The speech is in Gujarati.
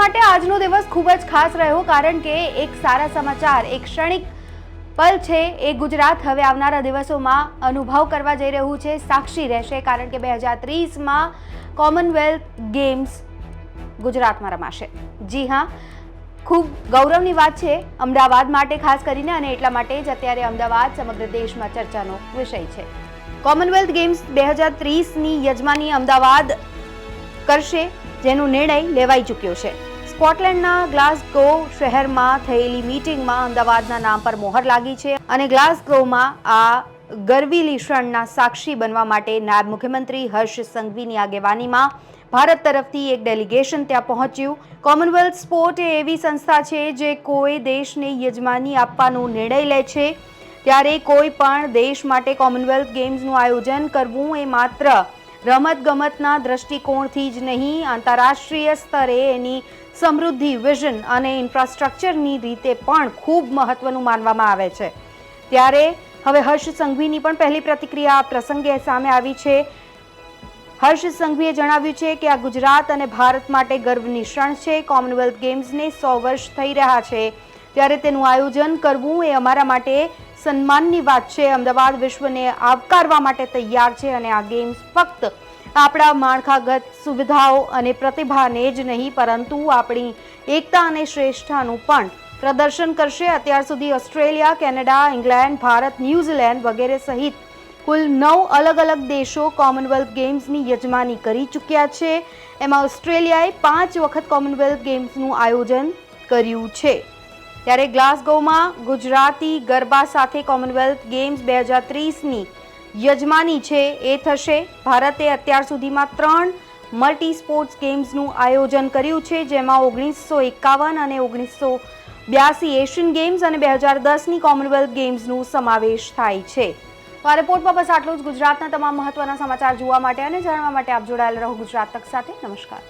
માટે આજનો દિવસ ખૂબ જ ખાસ રહ્યો, કારણ કે એક સારા સમાચાર, એક ક્ષણિક પલ છે એ ગુજરાત હવે આવનારા દિવસોમાં અનુભવ કરવા જઈ રહ્યું છે, સાક્ષી રહેશે, કારણ કે બે હજાર ત્રીસમાં કોમનવેલ્થ ગેમ્સ ગુજરાતમાં રમાશે. જી હા, ખૂબ ગૌરવની વાત છે, અમદાવાદ માટે ખાસ કરીને અને એટલા માટે જ અત્યારે અમદાવાદ સમગ્ર દેશમાં ચર્ચાનો વિષય છે. કોમનવેલ્થ ગેમ્સ બે હજાર ત્રીસની યજમાની અમદાવાદ કરશે, જેનો નિર્ણય લેવાઈ ચૂક્યો છે. સ્કોટલેન્ડના ગ્લાસગો શહેરમાં થયેલી મીટિંગમાં અમદાવાદના નામ પર મોહર લાગી છે અને ગ્લાસગોમાં આ ગરવી ક્ષણના સાક્ષી બનવા માટે નાયબ મુખ્યમંત્રી હર્ષ સંઘવીની આગેવાનીમાં ભારત તરફથી એક ડેલિગેશન ત્યાં પહોંચ્યું. કોમનવેલ્થ સ્પોર્ટ એ એવી સંસ્થા છે જે કોઈ દેશને યજમાની આપવાનો નિર્ણય લે છે. ત્યારે કોઈ પણ દેશ માટે કોમનવેલ્થ ગેમ્સનું આયોજન કરવું એ માત્ર રમતગમતના દ્રષ્ટિકોણથી જ નહીં, આંતરરાષ્ટ્રીય સ્તરે એની સમૃદ્ધિ, વિઝન અને ઇન્ફ્રાસ્ટ્રક્ચરની રીતે પણ ખૂબ મહત્વનું માનવામાં આવે છે. ત્યારે હવે હર્ષ સંઘવીની પણ પહેલી પ્રતિક્રિયા આ પ્રસંગે સામે આવી છે. હર્ષ સંઘવીએ જણાવ્યું છે કે આ ગુજરાત અને ભારત માટે ગર્વની ક્ષણ છે. કોમનવેલ્થ ગેમ્સને સો વર્ષ થઈ રહ્યા છે. ત્યારે તેનું આયોજન કરવું એ અમારા માટે સન્માનની વાત છે. અમદાવાદ વિશ્વને આવકારવા માટે તૈયાર છે અને આ ગેમ્સ ફક્ત આપણા માળખાગત સુવિધાઓ અને પ્રતિભાને જ નહીં, પરંતુ આપણી એકતા અને શ્રેષ્ઠતાનું પણ પ્રદર્શન કરશે. અત્યાર સુધી Australia, Canada, England, Bharat, New Zealand વગેરે સહિત કુલ નવ અલગ અલગ દેશો કોમનવેલ્થ ગેમ્સની યજમાની કરી ચૂક્યા છે. એમાં ઓસ્ટ્રેલિયાએ પાંચ વખત કોમનવેલ્થ ગેમ્સનું આયોજન કર્યું છે. ત્યારે ગ્લાસગોમાં ગુજરાતી ગરબા સાથે કોમનવેલ્થ ગેમ્સ બે હજાર ત્રીસની યજમાની છે એ થશે. ભારતે અત્યાર સુધીમાં ત્રણ મલ્ટી સ્પોર્ટ્સ ગેમ્સનું આયોજન કર્યું છે, જેમાં ઓગણીસો એકાવન અને ઓગણીસો બ્યાસી એશિયન ગેમ્સ અને બે હજાર દસની કોમનવેલ્થ ગેમ્સનું સમાવેશ થાય છે. તો આ રિપોર્ટમાં બસ આટલું જ. ગુજરાતના તમામ મહત્વના સમાચાર જોવા માટે અને જાણવા માટે આપ જોડાયેલા રહો ગુજરાત તક સાથે. નમસ્કાર.